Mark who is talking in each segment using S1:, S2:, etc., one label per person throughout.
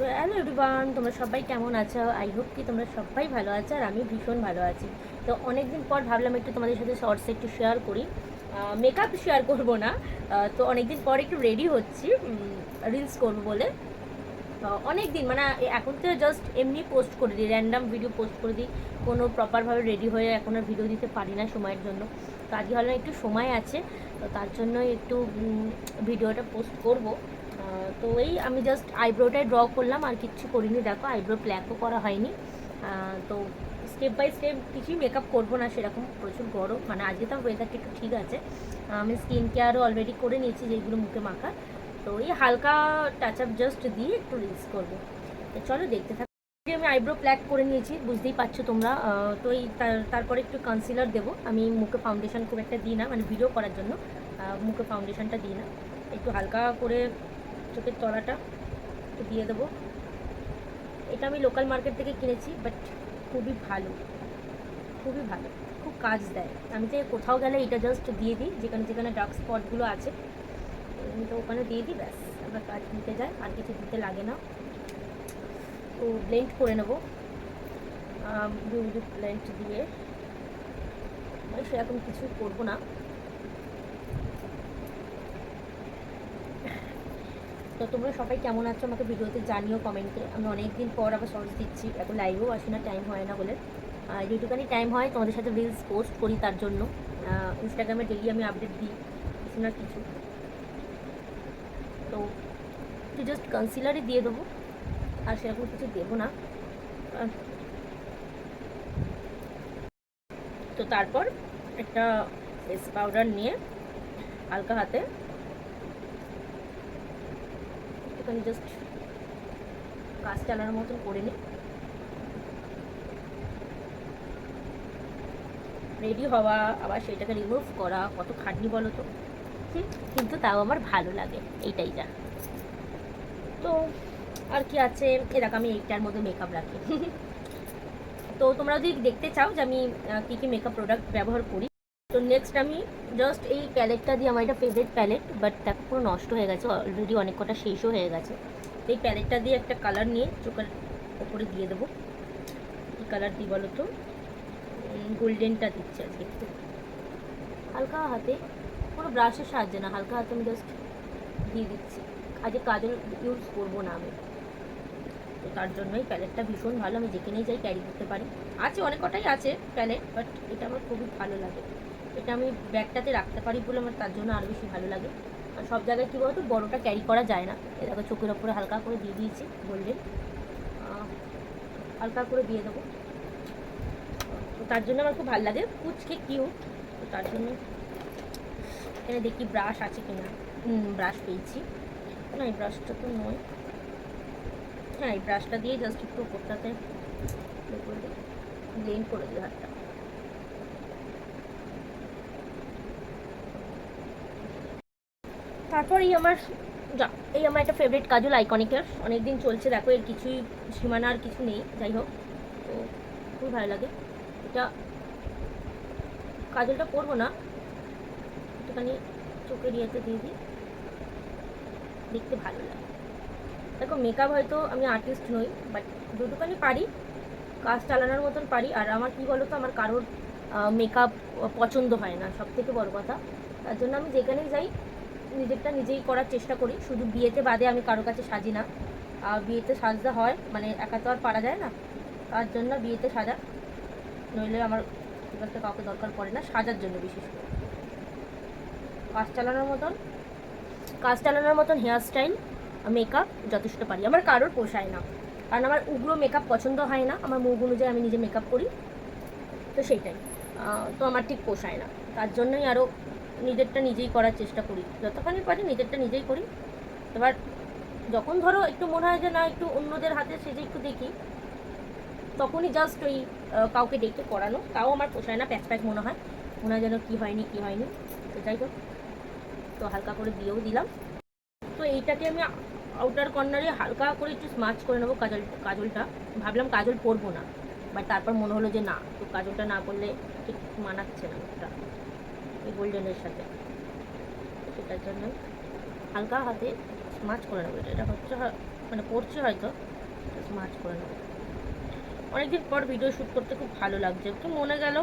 S1: তো hello everyone তোমরা সবাই কেমন আছো? আই হোপ কি তোমরা সবাই ভালো আছো আর আমি ভীষণ ভালো আছি। তো অনেক দিন পর ভাবলাম একটু তোমাদের সাথে শর্টস একটু শেয়ার করি। মেকআপ শেয়ার করব না। তো অনেক দিন পর একটু রেডি হচ্ছি রিলস করব বলে। অনেক দিন মানে এখন তো জাস্ট এমনি পোস্ট করে দিই র্যান্ডাম ভিডিও পোস্ট করে দিই। কোনো প্রপারভাবে রেডি হয়ে এখন আর ভিডিও দিতে পারি না সময়ের জন্য। তো আজকে হলো একটু সময় আছে, তো তার জন্য একটু ভিডিওটা পোস্ট করব। তো এই আমি জাস্ট আইব্রোটাই ড্র করলাম, আর কিচ্ছু করিনি। দেখো আইব্রো প্ল্যাকও করা হয়নি। তো স্টেপ বাই স্টেপ কিছুই মেকআপ করব না, সেরকম প্রচুর গরম। মানে আজকে তো ওয়েদারটা একটু ঠিক আছে। আমি স্কিন কেয়ারও অলরেডি করে নিয়েছি, যেগুলো মুখে মাখা তো এই হালকা টাচ আপ জাস্ট দিয়ে একটু রিলস করব। তো চলো, দেখতে থাকো। আমি আইব্রো প্ল্যাক করে নিয়েছি, বুঝতেই পারছ তোমরা। তো এই তারপরে একটু কনসিলার দেবো। আমি মুখে ফাউন্ডেশন খুব একটা দিই না মানে ভিডিও করার জন্য। মুখে ফাউন্ডেশনটা দিই না। একটু হালকা করে চোখের তলাটা একটু দিয়ে দেবো। এটা আমি লোকাল মার্কেট থেকে কিনেছি বাট খুবই ভালো। খুবই ভালো। খুব কাজ দেয়। আমি তো কোথাও গেলে এটা জাস্ট দিয়ে দিই, যেখানে যেখানে ডার্ক স্পটগুলো আছে, আমি তো ওখানে দিয়ে দিই, ব্যাস। আমরা কাজ নিতে যাই আর কিছু দিতে লাগে না। তো ব্লেন্ড করে নেব। বিউটি ব্লেন্ড দিয়ে। আমি সেরকম কিছু করব না। তো তোমরা সবাই কেমন আছো? আমাকে ভিডিওতে জানিও কমেন্টে। আমি অনেক দিন পর আবার শর্টস দিচ্ছি। এখন লাইভেও আসি না টাইম হয় না বলে। আর যেটুখানি টাইম হয়, তোমাদের সাথে রিলস পোস্ট করি তার জন্য। ইনস্টাগ্রামে ডেলি আমি আপডেট দিই, কিছু না কিছু। তো একটু জাস্ট কনসিলারই দিয়ে দেবো। আর সেরকম কিছু দেবো না। তো তারপর একটা ফেস পাউডার নিয়ে হালকা হাতে একটুখানি জাস্ট কাজ চালানোর মতন করে নিই রেডি হওয়া, আবার সেটাকে রিমুভ করা, কত খাটনি বলো তো? কিন্তু তাও আমার ভালো লাগে, এইটাই যা। তো আর কি আছে? এরকম আমি এইটার মধ্যে মেকআপ রাখি। তো তোমরা যদি দেখতে চাও যে আমি কী কী মেকআপ প্রোডাক্ট ব্যবহার করি তো নেক্সট আমি জাস্ট এই প্যালেটটা দিয়ে আমার এটা ফেভারিট প্যালেট বাট দেখো পুরো নষ্ট হয়ে গেছে অলরেডি অনেক কটা শেষও হয়ে গেছে। তো এই প্যালেটটা দিয়ে একটা কালার নিয়ে চোখের ওপরে দিয়ে দেবো। কী কালার দিই বলো তো? গোল্ডেনটা দিচ্ছে আজকে হালকা হাতে, কোনো ব্রাশের সাহায্যে না, হালকা হাতে আমি জাস্ট দিয়ে দিচ্ছি। আজকে কাজল ইউজ করব না আমি। তো তার জন্যই প্যালেটটা ভীষণ ভালো, আমি যেখানেই যাই ক্যারি করতে পারি। আছে, অনেক কটাই আছে প্যালেট বাট এটা আমার খুবই ভালো লাগে। এটা আমি ব্যাগটাতে রাখতে পারি বলে আমার তার জন্য আরও বেশি ভালো লাগে। আর সব জায়গায় কী বলতো, বড়োটা ক্যারি করা যায় না। এ দেখো, চোখের ওপরে হালকা করে দিয়ে দিয়েছি গোল্ডেন হালকা করে দিয়ে দেবো। তো তার জন্য আমার খুব ভালো লাগে। কুচকে কিউ তো তার জন্য এখানে দেখি ব্রাশ আছে কিনা। হুম ব্রাশ পেয়েছি। না, এই ব্রাশটা তো নয়। হ্যাঁ এই ব্রাশটা দিয়ে জাস্ট একটু উপরটাতে ব্লেন্ড করে দিই হাতটা। তারপর এই আমার এই আমার একটা ফেভারিট কাজল আইকনিকের অনেক দিন চলছে, দেখো, এর কিছুই সীমানা আর কিছু নেই, যাই হোক। তো খুবই ভালো লাগে। এটা কাজলটা করব না। একটুখানি চোখের ইয়েতে দিয়ে দিই। দেখতে ভালো লাগে। দেখো মেকআপ হয়তো আমি আর্টিস্ট নই বাট যতটুখানি পারি, কাজ চালানোর মতন পারি। আর আমার কী বলো তো আমার কারোর মেকআপ পছন্দ হয় না সব থেকে বড় কথা। তার জন্য আমি যেখানেই যাই নিজেরটা নিজেই করার চেষ্টা করি। শুধু বিয়েতে বাদে আমি কারও কাছে সাজি না। আর বিয়েতে সাজতে হয় মানে একা তো আর পারা যায় না। তার জন্য বিয়েতে সাজা। নইলে আমার খুব একটা কাউকে দরকার পড়ে না সাজার জন্য বিশেষ করে। কাজ চালানোর মতন, কাজ চালানোর মতন হেয়ার স্টাইল মেকআপ যথেষ্ট পারি। আমার কারোর পোষায় না। কারণ আমার উগ্র মেকআপ পছন্দ হয় না। আমার মুখ অনুযায়ী আমি নিজে মেকআপ করি। তো সেইটাই। তো আমার ঠিক পোষায় না। তার জন্যই আরও নিজেরটা নিজেই করার চেষ্টা করি। যতখানি পারি নিজেরটা নিজেই করি। এবার যখন ধরো একটু মনে হয় যে না, একটু অন্যদের হাতে সেজে একটু দেখি, তখনই জাস্ট ওই কাউকে ডেকে করানো তাও আমার পোষায় না, প্যাচ প্যাচ মনে হয়। মনে হয় যেন কী হয়নি কী হয়নি। তো যাই হোক, তো হালকা করে দিয়েও দিলাম। তো এইটাকে আমি আউটার কর্নারে হালকা করে একটু স্মাচ করে নেব কাজল, কাজলটা। ভাবলাম কাজল পরবো না। বাট তারপর মনে হলো যে না, তো কাজলটা না করলে ঠিক মানাচ্ছে না এই গোল্ডেনের সাথে। সেটার জন্য হালকা হাতে স্মাচ করে নেব। এটা। হচ্ছে মানে পড়ছে হয়তো স্মাচ করে নেব। অনেকদিন পর ভিডিও শ্যুট করতে খুব ভালো লাগছে। তো মনে গেল,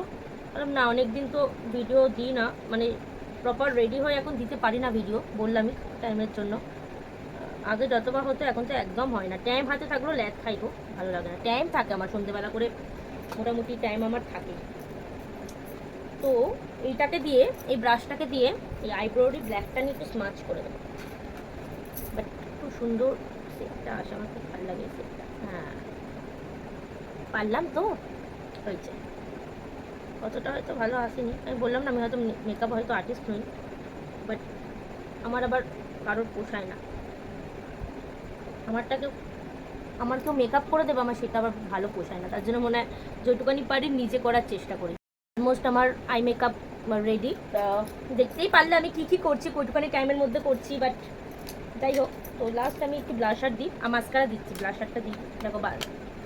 S1: বললাম, না, অনেকদিন তো ভিডিও দিই না। মানে প্রপার রেডি হয়ে এখন দিতে পারি না ভিডিও, বললামই টাইমের জন্য। আগে যতবার হতো, এখন তো একদম হয় না। টাইম হাতে থাকলেও ল্যাদ খাইবো, ভালো লাগে না। টাইম থাকে আমার সন্ধ্যেবেলা করে মোটামুটি টাইম আমার থাকে তো এইটাকে দিয়ে, এই ব্রাশটাকে দিয়ে এই আইব্রোরি ব্ল্যাকটা নিয়ে একটু স্মাচ করে দেবো। বাট খুব সুন্দর সেটটা আসে, আমার খুব ভালো লাগে সেটটা হ্যাঁ। পারলাম তো? হয়েছে। অতটা হয়তো ভালো আসেনি। আমি বললাম না, আমি হয়তো মেকআপ হয়তো আর্টিস্ট নই। বাট আমার আবার কারোর পোষায় না। আমারটাকে আমার কেউ মেকআপ করে দেবে, আমার সেটা আবার ভালো পোষায় না। তার জন্য মনে হয় যেটুকানি পারি নিজে করার চেষ্টা করি। অলমোস্ট আমার আই মেকআপ রেডি দেখতেই পারলে আমি কী কী করছি কটুখানি টাইমের মধ্যে করছি বাট যাই হোক, তো লাস্ট আমি একটু ব্লাশার দিই আর মাস্কারা দিচ্ছি ব্লাশারটা দিই। দেখো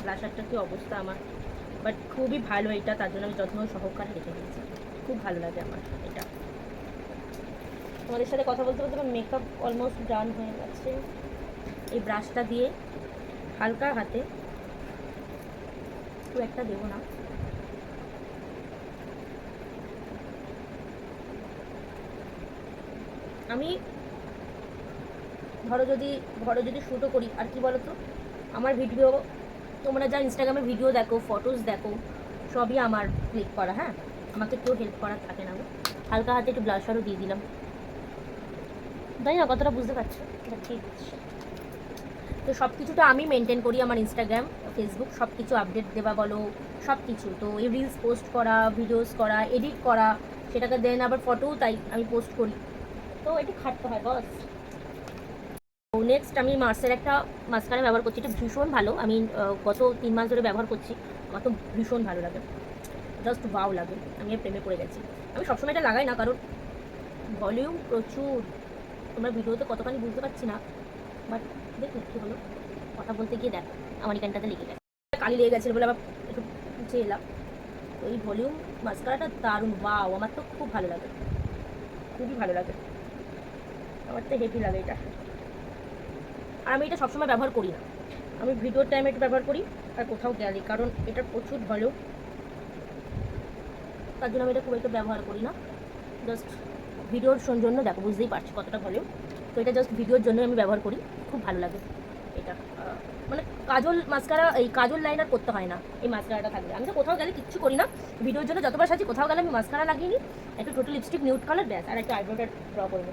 S1: ব্লাশারটার কি অবস্থা আমার। বাট খুবই ভালো এটা, তার জন্য আমি যত্ন সহকারে রেখে দিয়েছি। খুব ভালো লাগে আমার এটা। তোমাদের সাথে কথা বলতে বলতে আমার মেকআপ অলমোস্ট ডান হয়ে গেছে। এই ব্রাশটা দিয়ে হালকা হাতে একটা দেবো না। আমি ধরো যদি ধরো যদি শ্যুটও করি, আর কি বলো তো আমার ভিডিও তোমরা যা ইনস্টাগ্রামে ভিডিও দেখো ফটোস দেখো, সবই আমার ক্লিক করা হ্যাঁ? আমাকে কেউ হেল্প করা থাকে না হালকা হাতে একটু ব্লাশারও দিয়ে দিলাম। তাই না কতটা বুঝতে পারছ ঠিক আছে। তো সব কিছুটা আমি মেনটেন করি আমার ইনস্টাগ্রাম ফেসবুক সব কিছু আপডেট দেওয়া বলো সব কিছু তো এই রিলস পোস্ট করা ভিডিওস করা এডিট করা, সেটাকে দেন আবার ফটোও তাই আমি পোস্ট করি। তো একটু খাটতে হয়, বস। নেক্সট আমি মার্সের একটা মাস্কারা ব্যবহার করছি, এটা ভীষণ ভালো। আমি গত তিন মাস ধরে ব্যবহার করছি, আমার তো ভীষণ ভালো লাগে। জাস্ট বাও লাগে, আমি প্রেমে পড়ে গেছি। আমি সবসময় এটা লাগাই না, কারণ ভলিউম প্রচুর। তোমরা ভিডিওতে কতখানি বুঝতে পারছি না বাট দেখ কী হলো। কথা বলতে গিয়ে দেখ, আমার এখানটাতে লেগে গেছে। কালি লেগে গেছিল বলে আবার একটু পুছে এলাম। তো এই ভলিউম মাস্কারাটা দারুণ বাও আমার তো খুব ভালো লাগে। খুবই ভালো লাগে। আমার তো হেভি লাগে এটা। আর আমি এটা সবসময় ব্যবহার করি না। আমি ভিডিওর টাইমে এটা ব্যবহার করি, আর কোথাও গেলে, কারণ এটা প্রচুর ভালো। তার জন্য আমি এটা খুব একটা ব্যবহার করি না। জাস্ট ভিডিওর জন্য, দেখো, বুঝতেই পারছি কতটা ভালো। তো এটা জাস্ট ভিডিওর জন্য আমি ব্যবহার করি, খুব ভালো লাগে। এটা মানে কাজল মাস্কারা এই কাজল লাইনার করতে হয় না, এই মাস্কারাটা থাকলে। আমি তো কোথাও গেলে কিচ্ছু করি না। ভিডিওর জন্য যতবার সাজি কোথাও গেলে আমি মাস্কারা লাগিয়ে নিই। একটা টোটাল লিপস্টিক নিউট কালার ব্যাস, আর একটা আইব্রোটা ড্র করব।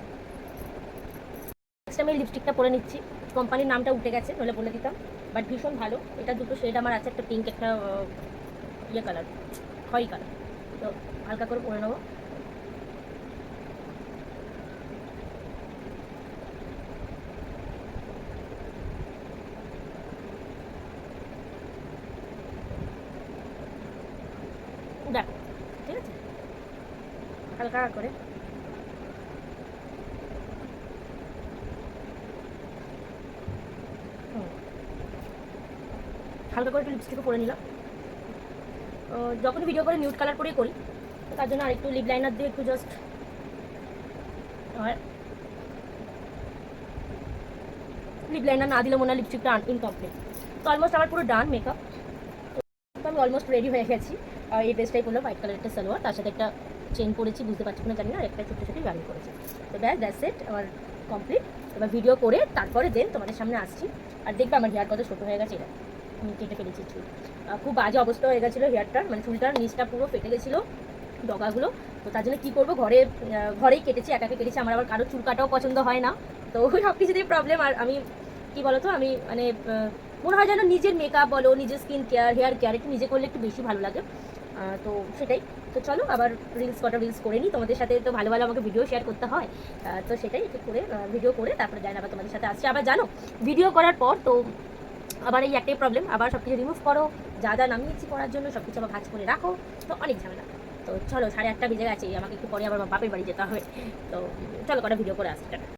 S1: নেক্সট আমি লিপস্টিকটা পরে নিচ্ছি। কোম্পানির নামটা উঠে গেছে, নইলে বলে দিতাম। বাট ভীষণ ভালো। এটা দুটো শেড আমার আছে, একটা পিঙ্ক একটা ইয়ে কালার খয়রি কালার তো হালকা করে পরে নেব। ঠিক আছে? হালকা করে। হালকা করে একটু লিপস্টিকও করে নিলাম। যখন ভিডিও করে নিউট কালার করেই করি তার জন্য আরেকটু লিপ লাইনার দিয়ে একটু জাস্ট লিপ লাইনার না দিলে মনে হয় লিপস্টিকটা ইনকমপ্লিট তো অলমোস্ট আমার পুরো ডান মেকআপ তো আমি অলমোস্ট রেডি হয়ে গেছি। আর এই ড্রেসটাই করলাম হোয়াইট কালার একটা সালোয়ার। তার সাথে একটা চেন পরেছি, বুঝতে পারছি না জানি না, আর একটা ছোটো ছোটো গাড়ি করেছি তো ব্যাস দ্যাট সেট আমার কমপ্লিট এবার ভিডিও করে, তারপরে দেন তোমাদের সামনে আসছি। আর দেখবে আমার হেয়ার কত ছোটো হয়ে গেছে এটা কেটে ফেলেছি চুল খুব বাজে অবস্থা হয়ে গেছিল হেয়ারটার মানে চুলটার নিচটা পুরো ফেটে গেছিল ডগাগুলো। তো তার জন্য কী করব, ঘরে ঘরেই কেটেছি, একাকে কেটেছি। আমার আবার কারও চুল কাটাও পছন্দ হয় না। তো ওই সব কিছুতেই প্রবলেম আর আমি, কি বলতো, আমি মানে মনে হয় যেন নিজের মেকআপ বলো, নিজের স্কিন কেয়ার হেয়ার কেয়ার একটু নিজে করলে একটু বেশি ভালো লাগে। তো সেটাই। তো চলো, আবার রিলস কটা রিলস করে নিই। তোমাদের সাথে তো ভালো ভালো আমাকে ভিডিও শেয়ার করতে হয়। তো সেটাই, একটু করে ভিডিও করে, তারপরে যাই আবার তোমাদের সাথে আসছি। আবার জানো ভিডিও করার পর তো আবার এই একটাই প্রবলেম আবার সব কিছু রিমুভ করো, যা যা নামিয়েছি করার জন্য সব কিছু আবার ভাজ করে রাখো, তো অনেক ঝামেলা তো চলো, সাড়ে আটটা বেজে গেছে, আমাকে একটু পরে আবার বাপের বাড়ি যেতে হবে তো চলো, কটা ভিডিও করে আসতে।